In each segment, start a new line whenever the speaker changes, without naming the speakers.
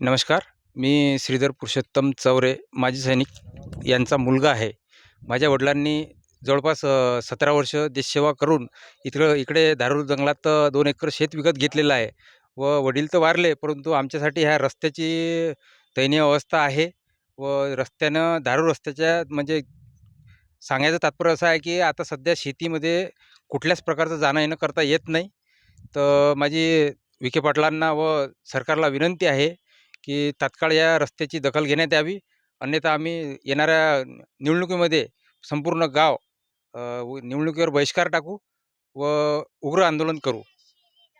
नमस्कार मी श्रीधर पुरुषोत्तम चौरे माजी सैनिक यांचा मुलगा आहे. माझ्या वडिलांनी जवळपास सतरा वर्ष देशसेवा करून इकडं इकडे धारूर जंगलात दोन एकर शेत विकत घेतलेलं आहे. व वडील तर वारले परंतु आमच्यासाठी ह्या रस्त्याची दयनीय अवस्था आहे. व रस्त्यानं धारूर रस्त्याच्या म्हणजे सांगायचं तात्पर्य असं आहे की आता सध्या शेतीमध्ये कुठल्याच प्रकारचं जाणं येणं करता येत नाही. तर माझी विखे पाटलांना व सरकारला विनंती आहे की तात्काळ या रस्त्याची दखल घेण्यात यावी. अन्यथा आम्ही येणाऱ्या निवडणुकीमध्ये संपूर्ण गाव निवडणुकीवर बहिष्कार टाकू व उग्र आंदोलन करू.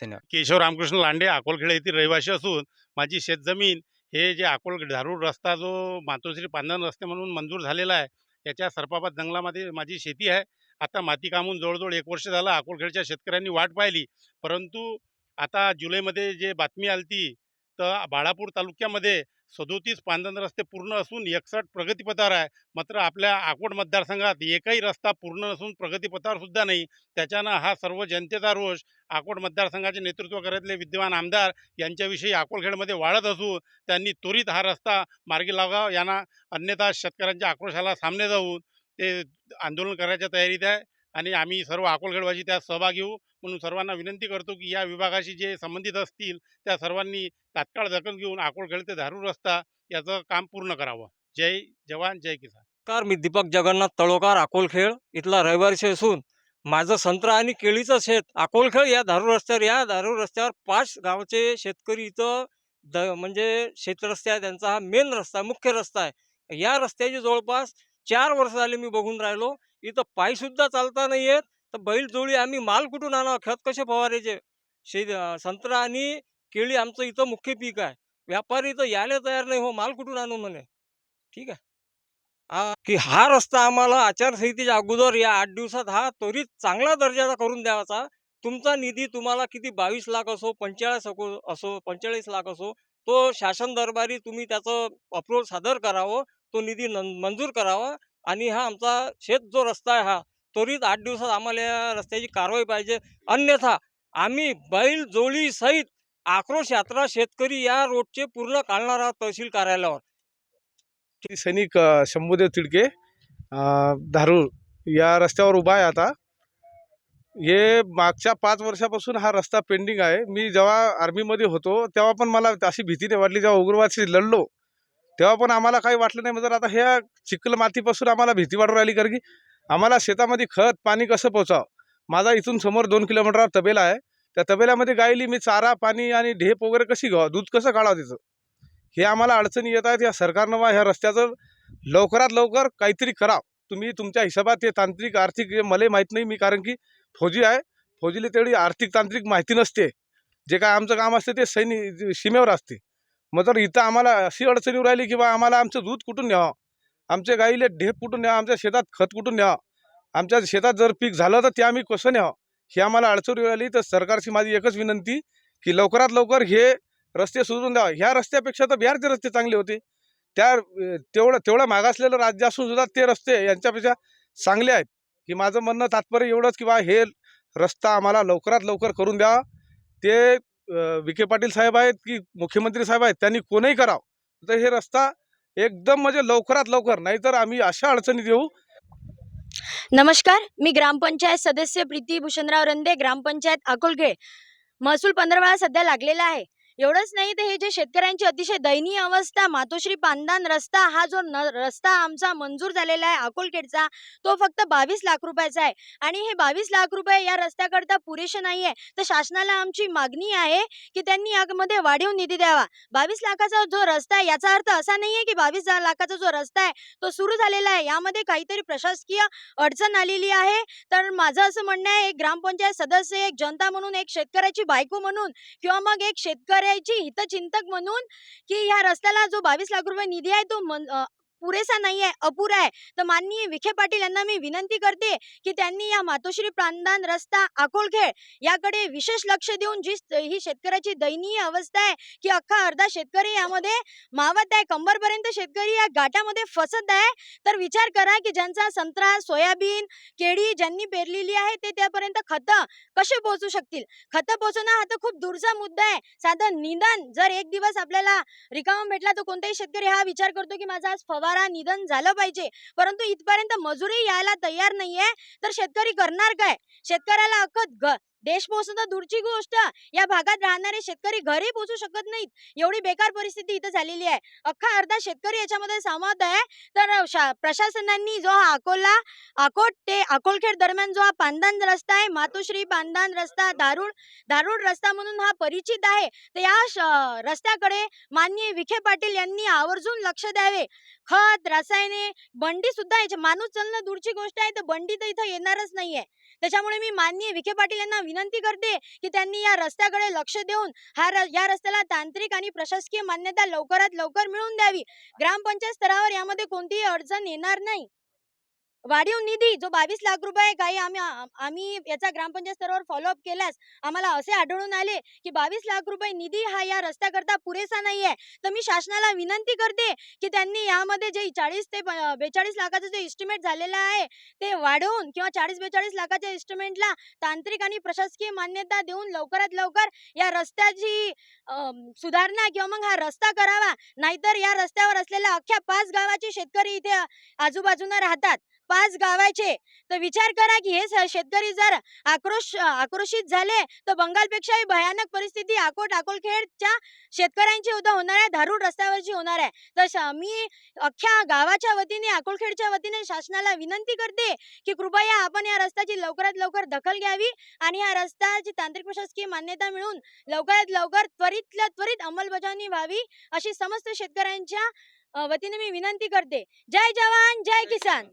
केशव रामकृष्ण लांडे अकोलखेडे येथील रहिवासी असून माझी शेतजमीन हे जे अकोल धारूर रस्ता जो मातोश्री पांधन रस्ते म्हणून मंजूर झालेला आहे याच्या सरपापात जंगलामध्ये माझी शेती आहे. आता माती कामून जवळजवळ एक वर्ष झालं अकोलखेडच्या शेतकऱ्यांनी वाट पाहिली. परंतु आता जुलैमध्ये जे बातमी आलती तर बाळापूर तालुक्यामध्ये सदोतीस पांधन रस्ते पूर्ण असून एकसठ प्रगतीपथावर आहे. मात्र आपल्या आकोट मतदारसंघात एकही रस्ता पूर्ण नसून प्रगतीपथावरसुद्धा नाही. त्याच्यानं हा सर्व जनतेचा रोष आकोट मतदारसंघाचे नेतृत्व करतले विद्यमान आमदार यांच्याविषयी अकोलखेडमध्ये वाढत असून त्यांनी त्वरित हा रस्ता मार्गी लागावा यांना अन्यथा शेतकऱ्यांच्या आक्रोशाला सामने जाऊन ते आंदोलन करायच्या तयारीत आहे. आणि आम्ही सर्व अकोलगडवासी त्यात सहभागी होऊ. म्हणून सर्वांना विनंती करतो की या विभागाशी जे संबंधित असतील त्या सर्वांनी तात्काळ दखल घेऊन अकोलखेड ते धारूर रस्ता याचं काम पूर्ण करावं. जय जवान जय किसान.
कार मी दीपक जगन्नाथ तळोकार अकोलखेळ इथला रहिवासी असून माझं संत्रा आणि केळीचं शेत अकोलखेळ या धारूर रस्त्यावर या धारूर रस्त्यावर पाच गावचे शेतकरी इथं द म्हणजे शेतरस्ते आहे त्यांचा हा मेन रस्ता मुख्य रस्ता आहे. या रस्त्याची जवळपास चार वर्ष झाले मी बघून राहिलो. इथं पायसुद्धा चालता नाही आहेत तर बैलजोडी आम्ही माल कुठून आणावं? खत कसे फवारायचे? शे संत्रा आणि केळी आमचं इथं मुख्य पीक आहे. व्यापारी तर यायला तयार नाही. हो माल कुठून आणू म्हणे? ठीक आहे. हा की हा रस्ता आम्हाला आचारसंहितेच्या अगोदर या आठ दिवसात हा त्वरित चांगला दर्जाचा करून द्यावाचा तुमचा निधी तुम्हाला किती बावीस लाख असो पंचेचाळीस अको असो पंचेचाळीस लाख असो तो शासन दरबारी तुम्ही त्याचं अप्रूव्हल सादर करावं. तो निधी मंजूर करावा. आणि हा आमचा शेत जो रस्ता आहे हा त्वरित आठ दिवसात आम्हाला या रस्त्याची कारवाई पाहिजे. अन्यथा आम्ही बैल जोळी सहित आक्रोश यात्रा शेतकरी या रोडचे पूर्ण काढणार आहोत तहसील कार्यालयावर.
की सैनिक शंभूदेव तिडके अ, धारूर या रस्त्यावर उभा आहे आता. हे मागच्या पाच वर्षापासून हा रस्ता पेंडिंग आहे. मी जेव्हा आर्मीमध्ये होतो तेव्हा पण मला अशी भीती नाही वाटली जेव्हा उग्रवादशी लढलो तेव्हा पण आम्हाला काही वाटलं नाही. म्हणजे आता ह्या चिखल मातीपासून आम्हाला भीती वाटू राहिली कारण की आम्हाला शेतामध्ये खत पाणी कसं पोचावं? माझा इथून समोर दोन किलोमीटरवर तबेला आहे. त्या तबेल्यामध्ये गायली मी चारा पाणी आणि ढेप वगैरे कशी घ्यावं? दूध कसं काढावं तिचं? हे आम्हाला अडचणी येत आहेत. या सरकारनं वा ह्या रस्त्याचं लवकरात लवकर काहीतरी करावं. तुम्ही तुमच्या हिशोबात ते तांत्रिक आर्थिक मला माहीत नाही. मी कारण की फौजी आहे. फौजीला तेवढी आर्थिक तांत्रिक माहिती नसते. जे काय आमचं काम असते ते सैनिक सीमेवर असते. मग जर इथं आम्हाला अशी अडचणी राहिली की बा आम्हाला आमचं दूध कुठून न्यावं? आमच्या गाईले ढेप कुठून न्यावं? आमच्या शेतात खत कुठून न्यावं? आमच्या शेतात जर पीक झालं तर ते आम्ही कसं न्यावं? ही आम्हाला अडचण राहिली. तर सरकारची माझी एकच विनंती की लवकरात लवकर हे रस्ते सुधारून द्यावं. ह्या रस्त्यापेक्षा तर बिहारचे रस्ते चांगले होते. त्या तेवढं तेवढं मागासलेलं राज्य असून सुद्धा ते रस्ते यांच्यापेक्षा चांगले आहेत. की माझं म्हणणं तात्पर्य एवढंच की बा हे रस्ता आम्हाला लवकरात लवकर करून द्यावा. ते विखे पाटील साहेब आहेत की मुख्यमंत्री साहेब आहेत त्यांनी कोणीही करावं. तर हे रस्ता एकदम म्हणजे लवकरात लवकर नाहीतर आम्ही अशा अडचणीत येऊ.
नमस्कार मी ग्रामपंचायत सदस्य प्रीती भूषणराव रंदे ग्रामपंचायत अकोलखेड. महसूल पंधरवडा सध्या लागलेला आहे. एवढंच नाही तर हे जे शेतकऱ्यांची अतिशय दयनीय अवस्था मातोश्री पानदान रस्ता हा जो न रस्ता आमचा मंजूर झालेला आहे अकोलखेडचा तो फक्त बावीस लाख रुपयाचा आहे. आणि हे बावीस लाख रुपये या रस्त्याकरता पुरेसे नाही आहे. तर शासनाला आमची मागणी आहे की त्यांनी यामध्ये वाढीव निधी द्यावा. बावीस लाखाचा जो रस्ता आहे याचा अर्थ असा नाही आहे की बावीस लाखाचा जो रस्ता आहे तो सुरू झालेला आहे. यामध्ये काहीतरी प्रशासकीय अडचण आलेली आहे. तर माझं असं म्हणणं आहे एक ग्रामपंचायत सदस्य एक जनता म्हणून एक शेतकऱ्याची बायको म्हणून किंवा मग एक शेतकरी यायची हितचिंतक म्हणून की ह्या रस्त्याला जो बावीस लाख रुपये निधी आहे तो मन पुरेसा नाही आहे अपुरा आहे. तर माननीय विखे पाटील यांना मी विनंती करते की त्यांनी या मातोश्री प्रांदान रस्ता अकोलखेड याकडे विशेष लक्ष देऊन जी ही शेतकऱ्याची दयनीय अवस्था आहे की अख्खा अर्धा शेतकरी यामध्ये मावत आहे कंबरपर्यंत शेतकरी या घाटामध्ये फसत आहे तर विचार करा की ज्यांचा संत्रा सोयाबीन केळी ज्यांनी पेरलेली आहे ते त्यापर्यंत खतं कसे पोहोचू शकतील? खतं पोहोचवणं हा तर खूप दूरचा मुद्दा आहे. साधं निदान जर एक दिवस आपल्याला रिकामा भेटला तर कोणताही शेतकरी हा विचार करतो की माझा आज फवा निवारा निधन झालं पाहिजे. परंतु इथपर्यंत मजुरी यायला तयार नाहीये. तर शेतकरी करणार काय? शेतकऱ्याला अखत देश पोहोचणं दूरची गोष्ट. या भागात राहणारे शेतकरी घरी पोहोचू शकत नाहीत. एवढी बेकार परिस्थिती इथं झालेली आहे. अख्खा अर्धा शेतकरी याच्यामध्ये सामावत आहे. तर शा- प्रशासनांनी जो हा अकोला अकोट ते अकोलखेड दरम्यान जो हा पांदान रस्ता आहे मातोश्री पांदान रस्ता दारुड दारुड रस्ता म्हणून हा परिचित आहे. तर या श- रस्त्याकडे माननीय विखे पाटील यांनी आवर्जून लक्ष द्यावे. खत रसायने बंडी सुद्धा याचे माणूस चालणं दूरची गोष्ट आहे. तर बंडी तर इथं येणारच नाहीये. त्याच्यामुळे मी माननीय विखे पाटील यांना विनंती करते की त्यांनी या रस्त्याकडे लक्ष देऊन हा र- या रस्त्याला तांत्रिक आणि प्रशासकीय मान्यता लवकरात लवकर मिळवून द्यावी. ग्रामपंचायत स्तरावर यामध्ये कोणतीही अडचण येणार नाही. वाढीव निधी जो बावीस लाख रुपये काही आम्ही आम्ही याचा ग्रामपंचायत स्तरावर फॉलोअप केल्यास आम्हाला असे आढळून आले की बावीस लाख रुपये निधी हा या रस्त्याकरता पुरेसा नाही आहे तर मी शासनाला विनंती करते की त्यांनी यामध्ये जे चाळीस ते बेचाळीस लाखाचं जे इस्टिमेट झालेलं आहे ते वाढवून किंवा चाळीस बेचाळीस लाखाच्या इस्टिमेटला तांत्रिक आणि प्रशासकीय मान्यता देऊन लवकरात लवकर या रस्त्याची सुधारणा किंवा मग हा रस्ता करावा. नाहीतर या रस्त्यावर असलेल्या अख्ख्या पाच गावाचे शेतकरी इथे आजूबाजूला राहतात. पाच गावाचे. तर विचार करा की हे शेतकरी जर आक्रोश आक्रोशित झाले तर बंगालपेक्षाही भयानक परिस्थिती अकोट अकोलखेडच्या शेतकऱ्यांची उद्या होणार आहे धारूड रस्त्यावरची होणार आहे. तर मी अख्ख्या गावाच्या वतीने अकोलखेडच्या वतीने शासनाला विनंती करते की कृपया आपण या रस्त्याची लवकरात लवकर दखल घ्यावी आणि या रस्त्याची तांत्रिक प्रशासकीय मान्यता मिळून लवकरात लवकर त्वरितल्या त्वरित अंमलबजावणी व्हावी अशी समस्त शेतकऱ्यांच्या वतीने मी विनंती करते. जय जवान जय किसान.